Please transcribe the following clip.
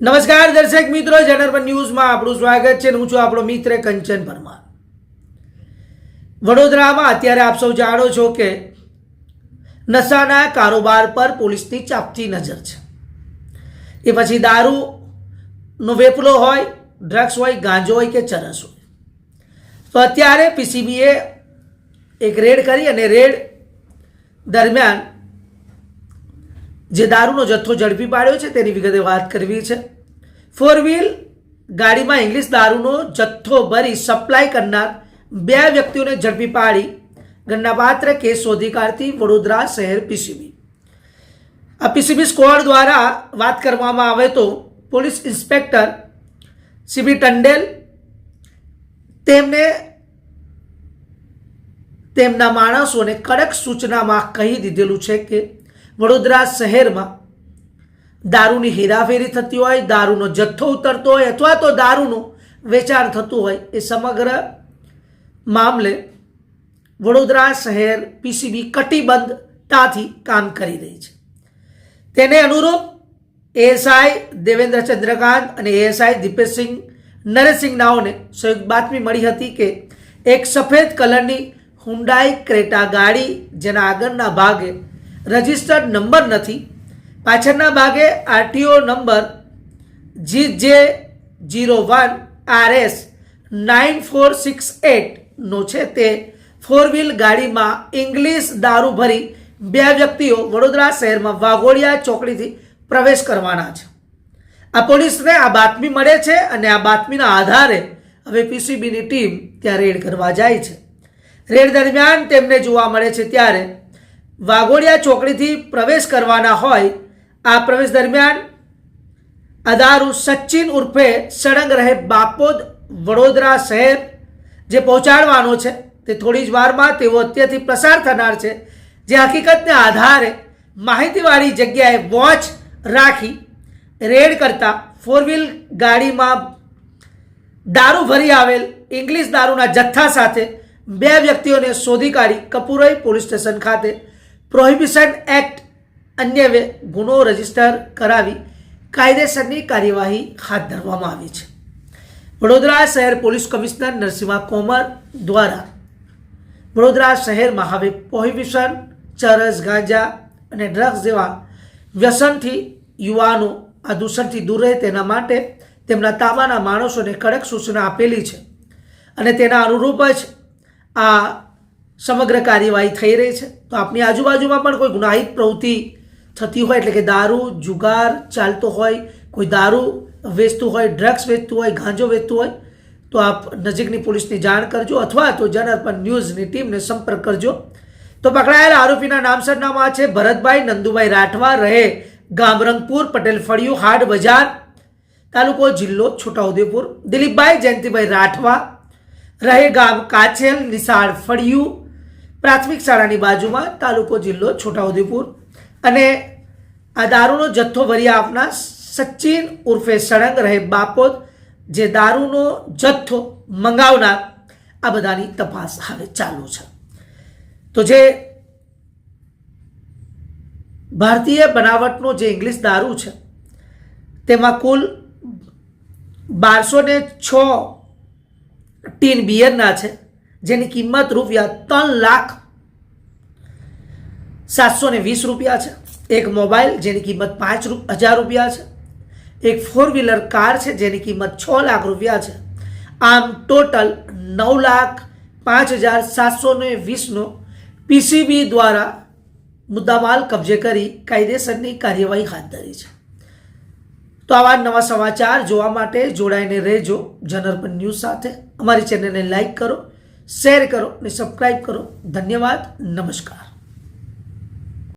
નમસ્કાર દર્શક મિત્રો જનરપન ન્યૂઝમાં આપણું સ્વાગત છે હું છું આપણો મિત્ર કંચન પરમાર. વડોદરામાં અત્યારે આપ સૌ જાણો છો કે નશાના કારોબાર પર પોલીસની ચાપતી નજર છે. એ પછી દારૂનો વેપલો હોય ડ્રગ્સ હોય, ગાંજો હોય કે ચરસ હોય. તો અત્યારે પીસીબીએ એક રેડ કરી અને રેડ દરમિયાન જે દારૂનો જથ્થો ઝડપી પાડ્યો છે, તેની વિગતે વાત કરવી છે. ફોર વ્હીલ ગાડીમાં ઇંગ્લિશ દારૂનો જથ્થો ભરી સપ્લાય કરનાર બે વ્યક્તિઓને ઝડપી પાડી. ગણનાપાત્ર કેસ શોધી કાઢતી વડોદરા શહેર પીસીબી. આ પીસીબી સ્ક્વોડ દ્વારા વાત કરવામાં આવે તો પોલીસ ઇન્સ્પેક્ટર સીબી ટંડેલ તેમને તેમના માણસોને કડક સૂચનામાં કહી દીધેલું છે કે વડોદરા શહેરમાં દારૂની હેરાફેરી થતી હોય, દારૂનો જથ્થો ઉતરતો હોય અથવા તો દારૂનું વેચાણ થતું હોય, એ સમગ્ર મામલે વડોદરા શહેર પીસીબી કટિબદ્ધતાથી કામ કરી રહી છે. તેને અનુરૂપ એએસઆઈ દેવેન્દ્ર ચંદ્રકાંત અને એએસઆઈ દીપેશસિંહ નરેશસિંહ નાઓને સંયુક્ત બાતમી મળી હતી કે એક સફેદ કલરની હુન્ડાઈ ક્રેટા ગાડી, જેના આગળના ભાગે રજિસ્ટર્ડ નંબર નથી. પાછળના ભાગે RTO number G J zero one R S nine four six એટનો છે તે ફોર વ્હીલ ગાડીમાં ઇંગ્લિશ દારૂ ભરી બે વ્યક્તિઓ વડોદરા શહેરમાં વાઘોડિયા ચોકડીથી પ્રવેશ કરવાના છે. આ પોલીસને આ બાતમી મળે છે અને આ બાતમીના આધારે હવે પીસીબીની ટીમ ત્યાં રેડ કરવા જાય છે. રેડ દરમિયાન તેમને જોવા મળે છે ત્યારે વાઘોડિયા ચોકડીથી પ્રવેશ કરવાના હોય, આ પ્રવેશ દરમિયાન અદારુ સચિન ઉર્ફે સળંગ રહે બાપોદ વડોદરા શહેર જે પહોંચાડવાનો છે. તે થોડી જ વારમાં તેઓ અત્યારથી પ્રસાર થનાર છે. જે હકીકતને આધારે માહિતીવાળી જગ્યાએ વોચ રાખી રેડ કરતા ફોર વ્હીલ ગાડીમાં દારૂ ભરી આવેલ ઇંગ્લિશ દારૂના જથ્થા સાથે બે વ્યક્તિઓને શોધી કાઢી કપુરઈ પોલીસ સ્ટેશન ખાતે પ્રોહિબિશન એક્ટ અન્યવે ગુનો રજિસ્ટર કરાવી કાયદેસરની કાર્યવાહી હાથ ધરવામાં આવી છે. વડોદરા શહેર પોલીસ કમિશનર નરસિંહા કોમર દ્વારા વડોદરા શહેરમાં હવે પ્રોહિબિશન, ચરસ, ગાંજા અને ડ્રગ્સ જેવા વ્યસનથી યુવાનો આ દૂષણથી દૂર રહે તેના માટે તેમના તાબાના માણસોને કડક સૂચના આપેલી છે અને તેના અનુરૂપ જ આ સમગ્ર કાર્યવાહી થઈ રહી છે. તો આપની આજુબાજુમાં પણ કોઈ ગુનાહિત પ્રવૃત્તિ થતી હોય એટલે કે દારૂ, જુગાર ચાલતો હોય, કોઈ દારૂ વેચતું હોય ડ્રગ્સ વેચતું હોય, ગાંજો વેચતું હોય, તો આપ નજીકની પોલીસની જાણ કરજો અથવા તો જનઅર્પણ ન્યૂઝની ટીમને સંપર્ક કરજો. તો પકડાયેલા આરોપીના નામ સરનામા છે ભરતભાઈ નંદુભાઈ રાઠવા, રહે ગામરંગપુર પટેલ ફળિયું હાડ બજાર, તાલુકો જિલ્લો છોટાઉદેપુર. દિલીપભાઈ જયંતિભાઈ રાઠવા, રહે ગામ કાછેલ, નિશાળ ફળિયું પ્રાથમિક શાળાની બાજુમાં તાલુકો જિલ્લો છોટાઉદેપુર. અને આ દારૂનો જથ્થો ભરી આપનાર સચિન ઉર્ફે સળંગ રહે બાપોદ, જે દારૂનો જથ્થો મંગાવનાર આ બધાની તપાસ હવે ચાલુ છે. તો જે ભારતીય બનાવટનો જે ઇંગ્લિશ દારૂ છે, તેમાં કુલ બારસો ને છ ટીન બિયરના છે. જેની કિંમત રૂપિયા ત્રણ લાખ સાતસો ને વીસ રૂપિયા છે. એક મોબાઈલ જેની કિંમત પાંચ હજાર રૂપિયા છે. એક ફોર વ્હીલર કાર છે જેની કિંમત છ લાખ રૂપિયા છે. આમ ટોટલ નવ લાખ પાંચ હજાર સાતસો ને વીસનો પીસીબી દ્વારા મુદ્દામાલ કબજે કરી કાયદેસરની કાર્યવાહી હાથ ધરી છે. તો આવા નવા સમાચાર જોવા માટે જોડાઈને રહેજો. જનરપન ન્યૂઝ સાથે. અમારી ચેનલને લાઈક કરો. શેર કરો અને સબસ્ક્રાઈબ કરો. ધન્યવાદ. નમસ્કાર.